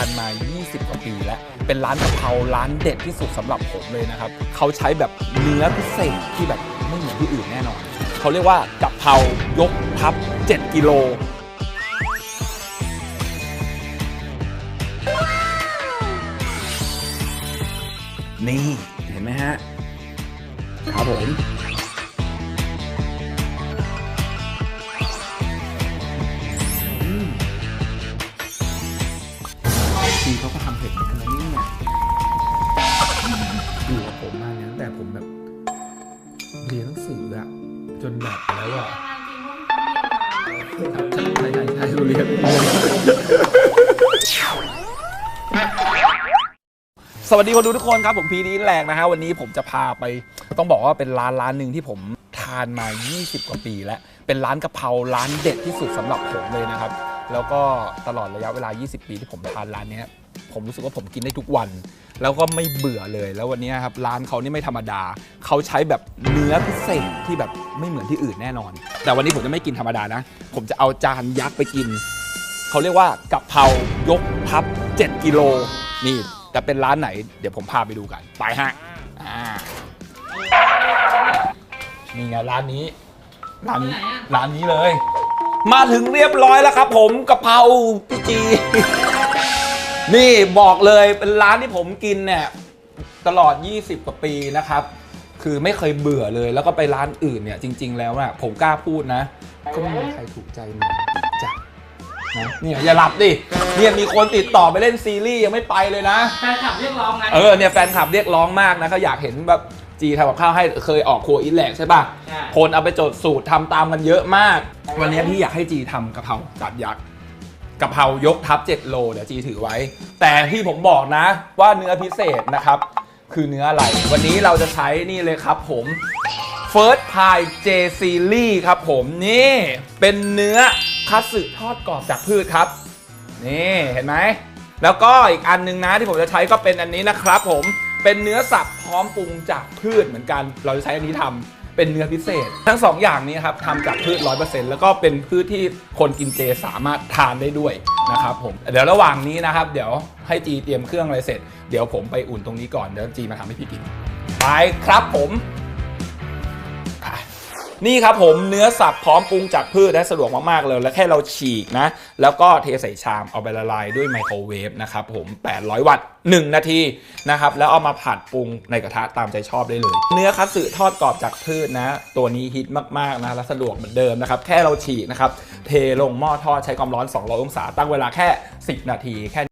านมา 20 กว่าปีแล้ว เป็นร้านกะเพราร้านเด็ดที่สุดสำหรับผมเลยนะครับ เขาใช้แบบเนื้อพิเศษที่แบบไม่เหมือนที่อื่นแน่นอน เขาเรียกว่ากะเพรายกทับ 7 กิโล นี่ เห็นไหมฮะ ครับผม ใช่ใช่ใช่เรียนสวัสดีคนดูทุกคนครับ ผมพีนี้แรงนะฮะ วันนี้ผมจะพาไป ต้องบอกว่าเป็นร้านร้านหนึ่งที่ผมทานมา 20 กว่าปีแล้ว เป็นร้านกะเพราร้านเด็ดที่สุดสำหรับผมเลยนะครับ แล้วก็ตลอดระยะเวลา 20 ปีที่ผมทานร้านเนี้ยผมรู้สึกว่าผมกินได้ทุกวัน แล้วก็ไม่เบื่อเลยแล้ววันนี้ครับร้านเขานี่ไม่ธรรมดา เขาใช้แบบเนื้อพิเศษที่แบบไม่เหมือนที่อื่นแน่นอน แต่วันนี้ผมจะไม่กินธรรมดานะ ผมจะเอาจานยักษ์ไปกิน เขาเรียกว่ากะเพรายกทับ 7 กิโล นี่จะเป็นร้านไหน เดี๋ยวผมพาไปดูกัน ไปฮะอ่านี่ไงร้านนี้ ร้านร้านนี้เลย มาถึงเรียบร้อยแล้วครับ ผมกะเพราพี่จี นี่บอกเลยเป็นร้านที่ผมกินเนี่ยตลอด 20 กว่าปีนะครับ คือไม่เคยเบื่อเลย แล้วก็ไปร้านอื่นเนี่ยจริง ๆ แล้วนะผมกล้าพูดนะ ก็ไม่มีใครถูกใจเหมือนจ้ะนะเนี่ยอย่าหลับดิเนี่ยมีคนติดต่อไปเล่นซีรีส์ยังไม่ไปเลยนะ แฟนคลับเรียกร้องไงเออเนี่ยแฟนคลับเรียกร้องมากนะเขาอยากเห็นแบบจีทำกับข้าวให้เคยออกครัวอินแหลกใช่ป่ะ ใช่คนเอาไปจดสูตรทำตามกันเยอะมาก วันนี้พี่อยากให้จีทำกะเพราจัดยักษ์กะเพรายกทับ 7 โลเดี๋ยวจีถือไว้ แต่ที่ผมบอกนะว่าเนื้อพิเศษนะครับ คือเนื้ออะไร วันนี้เราจะใช้นี่เลยครับผม First Pie J Series ครับผมนี่ เป็นเนื้อคัตสึทอดกรอบจากพืชครับ นี่เห็นไหม แล้วก็อีกอันหนึงนะที่ผมจะใช้ก็เป็นอันนี้นะครับผมเป็นเนื้อสับพร้อมปรุงจากพืชเหมือนกัน เราจะใช้อันนี้ทำ เป็นเนื้อพิเศษ ทั้งสองอย่างนี้ครับทำจากพืช 100%แล้วก็เป็นพืชที่คนกินเจสามารถทานได้ด้วยนะครับผมเดี๋ยวระหว่างนี้นะครับ เดี๋ยวให้จีเตรียมเครื่องอะไรเสร็จ เดี๋ยวผมไปอุ่นตรงนี้ก่อนเดี๋ยวจีมาทำให้พี่กินไปครับผม นี่ครับผมเนื้อสับพร้อมปรุงจากพืชและสะดวกมากๆเลย แล้วแค่เราฉีกนะ แล้วก็เทใส่ชามเอาไปละลายด้วยไมโครเวฟนะครับผม 800 วัตต์ 1 นาทีนะครับ แล้วเอามาผัดปรุงในกระทะตามใจชอบได้เลย เนื้อคัตสึทอดกรอบจากพืชนะ ตัวนี้ฮิตมากๆนะและสะดวกเหมือนเดิมนะครับแค่เราฉีกนะครับเทลงหม้อทอดใช้ความร้อน 200 องศาตั้งเวลาแค่ 10 นาทีแค่